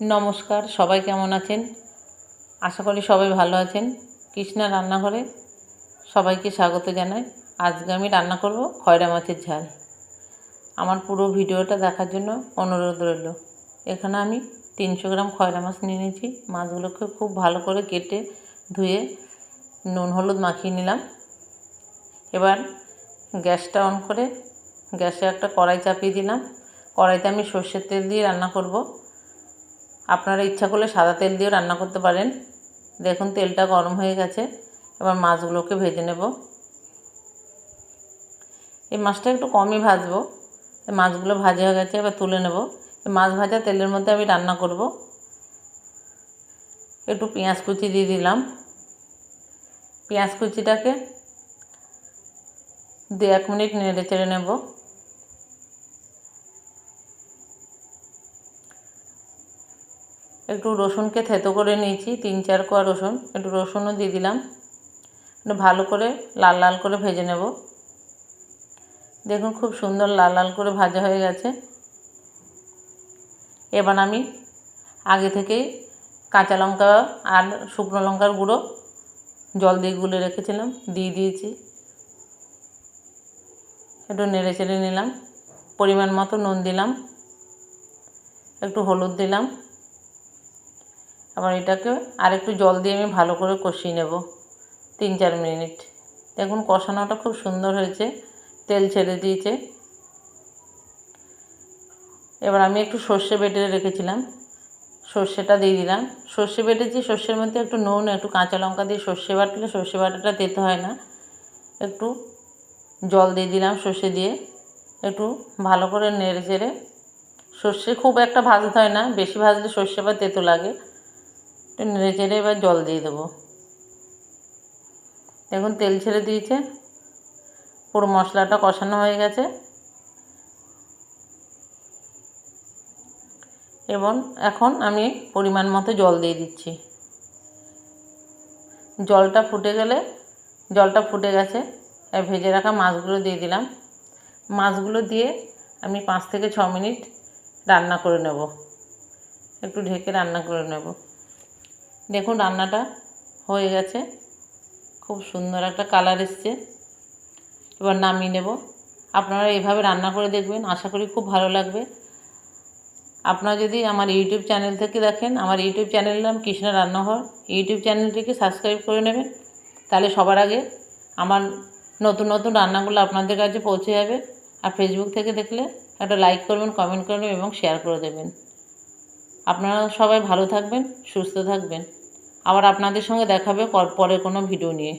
নমস্কার, সবাই কেমন আছেন? আশা করি সবাই ভালো আছেন। কৃষ্ণা রান্নাঘরে সবাইকে স্বাগত জানাই। আজকে আমি রান্না করব খয়রা মাছের ঝাল। আমার পুরো ভিডিওটা দেখার জন্য অনুরোধ রইল। এখানে আমি তিনশো গ্রাম খয়রা মাছ নিয়ে নিয়েছি। মাছগুলোকে খুব ভালো করে কেটে ধুয়ে নুন হলুদ মাখিয়ে নিলাম। এবার গ্যাসটা অন করে গ্যাসে একটা কড়াই চাপিয়ে দিলাম। কড়াইতে আমি সর্ষের তেল দিয়ে রান্না করব। আপনারা ইচ্ছা করলে সাদা তেল দিয়েও রান্না করতে পারেন। দেখুন, তেলটা গরম হয়ে গেছে। এবার মাছগুলোকে ভেজে নেব। এই মাছটা একটু কমই ভাজবো। মাছগুলো ভাজা হয়ে গেছে, এবার তুলে নেব। মাছ ভাজা তেলের মধ্যে আমি রান্না করব। একটু পেঁয়াজ কুচি দিয়ে দিলাম। পেঁয়াজ কুচিটাকে দু এক মিনিট নেড়ে চেড়ে নেব। একটু রসুনকে থেতো করে নিয়েছি, তিন চার কোয়া রসুন, একটু রসুনও দিয়ে দিলাম। ভালো করে লাল লাল করে ভেজে নেব। দেখুন খুব সুন্দর লাল লাল করে ভাজা হয়ে গেছে। এবার আমি আগে থেকেই কাঁচা লঙ্কা আর শুকনো লঙ্কার গুঁড়ো জল দিয়ে গুলে রেখেছিলাম, দিয়ে দিয়েছি। একটু নেড়ে চেড়ে নিলাম, পরিমাণ মতো নুন দিলাম, একটু হলুদ দিলাম। আবার এটাকে আর একটু জল দিয়ে আমি ভালো করে কষিয়ে নেব, তিন চার মিনিট। দেখুন কষানোটা খুব সুন্দর হয়েছে, তেল ছেড়ে দিয়েছে। এবার আমি একটু সর্ষে বেটে রেখেছিলাম, সর্ষেটা দিয়ে দিলাম। সর্ষে বেটেছি, সর্ষের মধ্যে একটু নুন, একটু কাঁচা লঙ্কা দিয়ে সর্ষে বাটলে সর্ষে বাটাটা দিতে হয় না। একটু জল দিয়ে দিলাম সর্ষে দিয়ে, একটু ভালো করে নেড়ে চেড়ে। সর্ষে খুব একটা ভাজতে হয় না, বেশি ভাজলে সর্ষে বা তেতো লাগে। একটু নেড়ে চেড়ে এবার জল দিয়ে দেবো। দেখুন তেল ছেড়ে দিয়েছে। পুরো মশলাটা কষানো হয়ে গেছে। এবং এখন আমি পরিমাণ মতো জল দিয়ে দিচ্ছি। জলটা ফুটে গেলে, জলটা ফুটে গেছে ভেজে রাখা মাছগুলো দিয়ে দিলাম। মাছগুলো দিয়ে আমি পাঁচ থেকে ছ মিনিট রান্না করে নেব। একটু ঢেকে রান্না করে নেব। দেখুন রান্নাটা হয়ে গেছে। খুব সুন্দর একটা কালার এসছে। এবার নামিয়ে নেব। আপনারা এইভাবে রান্না করে দেখবেন, আশা করি খুব ভালো লাগবে। আপনারা যদি আমার ইউটিউব চ্যানেল থেকে দেখেন, আমার ইউটিউব চ্যানেলের নাম কৃষ্ণা রান্নাঘর। ইউটিউব চ্যানেলটিকে সাবস্ক্রাইব করে নেবেন। তাহলে সবার আগে আমার নতুন নতুন রান্নাগুলো আপনাদের কাছে পৌঁছে যাবে। আর ফেসবুক থেকে দেখলে একটা লাইক করবেন কমেন্ট করবেন এবং শেয়ার করে দেবেন। আপনারা সবাই ভালো থাকবেন, সুস্থ থাকবেন। আবার আপনাদের সঙ্গে দেখাবে পরে কোনো ভিডিও নিয়ে।